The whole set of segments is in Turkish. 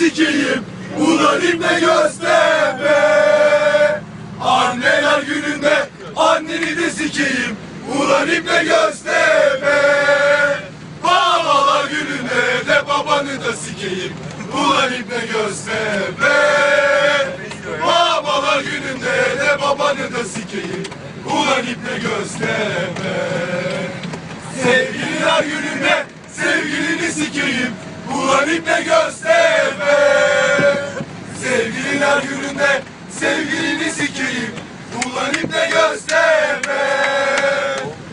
sikeyim Ulan İbne Göztepe Anneler gününde anneni de sikeyim Ulan İbne Göztepe Babalar gününde de babanı da sikeyim Ulan İbne Göztepe Babalar gününde de babanı da sikeyim Ulan İbne Göztepe Sevgililer gününde sevgilini sikeyim Ulan İbne Göztepe Sevgililer gününde sevgilini sikeyim. Ulan İbne Göztepe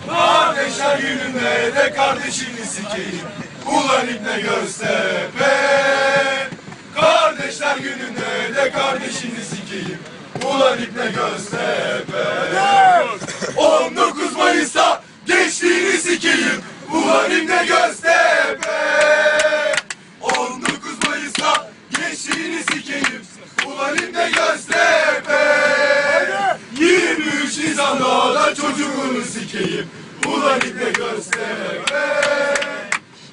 Kardeşler gününde de kardeşini sikeyim. Ulan İbne Göztepe Kardeşler gününde de kardeşini sikeyim. Ulan İbne Göztepe 19 Mayıs'ta gençliğini sikeyim. Ulan İbne Göztepe gençliğini sikeyim. Ulan İbne Göztepe. 23 Nisan'da da çocuğunu sikeyim. Ulan İbne Göztepe.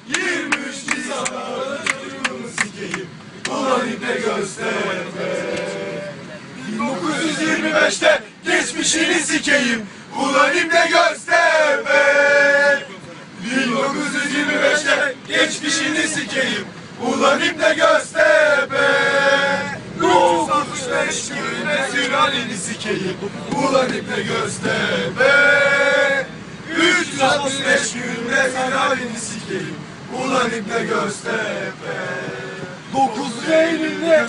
23 Nisan'da da çocuğunu sikeyim. Ulan İbne Göztepe. 1925'te geçmişini sikeyim. Ulan İbne Göztepe. 1925'te geçmişini sikeyim. Ulan İbne Göztepe 365 günde sülaleni sikeyim. Ulan İbne Göztepe 365 günde sülaleni sikeyim. Ulan İbne Göztepe 9 Eylül'de